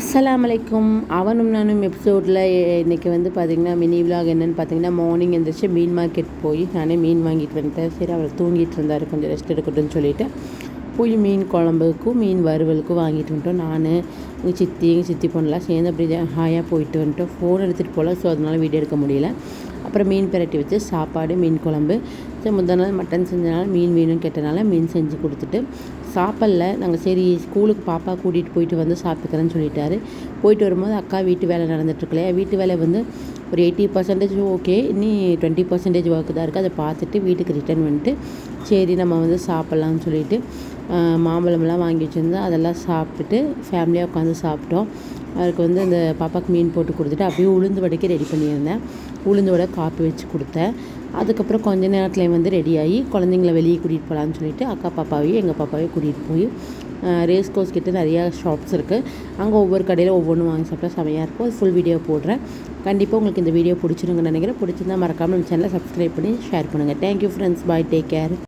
அஸ்ஸலாமலைக்கும் அவனும் நானும் எபிசோடில் இன்றைக்கி வந்து பார்த்திங்கன்னா மினி விலாக் என்னென்னு பார்த்தீங்கன்னா மார்னிங் எழுந்திரிச்சு மீன் மார்க்கெட் போய் நானே மீன் வாங்கிட்டு வந்துட்டேன். சரி அவர் தூங்கிட்டு இருந்தார். கொஞ்சம் ரெஸ்ட் எடுக்கட்டும்னு சொல்லிட்டு போய் மீன் குழம்புக்கும் மீன் வறுவலுக்கும் வாங்கிட்டு வந்துட்டோம். நான் எங்கள் சித்தி எங்கள் சித்தி பொண்ணுலாம் சேர்ந்து அப்படி ஹாயாக போயிட்டு வந்துட்டோம். ஃபோன் எடுத்துகிட்டு போகல ஸோ அதனால் வீடியோ எடுக்க முடியல. அப்புறம் மீன் பிரட்டி வச்சு சாப்பாடு மீன் குழம்பு. சரி முந்தின நாள் மட்டன் செஞ்சனால மீன் வேணும்னு கேட்டனால மீன் செஞ்சு கொடுத்துட்டு சாப்பிடல. நாங்கள் சரி ஸ்கூலுக்கு பாப்பா கூட்டிகிட்டு போயிட்டு வந்து சாப்பிட்டுக்கிறேன்னு சொல்லிட்டாரு. போயிட்டு வரும்போது அக்கா வீட்டு வேலை நடந்துட்டுருக்கலையா வீட்டு வேலை வந்து ஒரு எயிட்டி பர்சன்டேஜ் ஓகே இனி டுவெண்ட்டி பர்சன்டேஜ் ஒர்க்கு தான் இருக்குது அதை பார்த்துட்டு வீட்டுக்கு ரிட்டர்ன் வந்துட்டு சரி நம்ம வந்து சாப்பிட்லான்னு சொல்லிட்டு மாம்பழம்லாம் வாங்கி வச்சுருந்தோம் அதெல்லாம் சாப்பிட்டுட்டு ஃபேமிலியாக உட்காந்து சாப்பிட்டோம். அவருக்கு வந்து அந்த பாப்பாவுக்கு மீன் போட்டு கொடுத்துட்டு அப்படியே உளுந்து வடைக்கு ரெடி பண்ணியிருந்தேன். உளுந்து வடை காப்பி வச்சு கொடுத்தேன். அதுக்கப்புறம் கொஞ்ச நேரத்தில் வந்து ரெடியாகி குழந்தைங்கள வெளியே கூட்டிகிட்டு போகலான்னு சொல்லிட்டு அக்கா பாப்பாவையும் எங்கள் பாப்பாவையும் கூட்டிகிட்டு போய் ரேஸ் கோர்ஸ் கிட்ட நிறையா ஷாப்ஸ் இருக்குது அங்கே ஒவ்வொரு கடையில் ஒவ்வொன்றும் வாங்கி சாப்பிட்டா செமையாக இருக்கும். அது ஃபுல் வீடியோ போடுறேன். கண்டிப்பாக உங்களுக்கு இந்த வீடியோ பிடிச்சிருங்கன்னு நினைக்கிறேன். பிடிச்சிருந்தா மறக்காமல் நம்ம சேனலை சப்ஸ்கிரைப் பண்ணி ஷேர் பண்ணுங்கள் thank you friends bye take care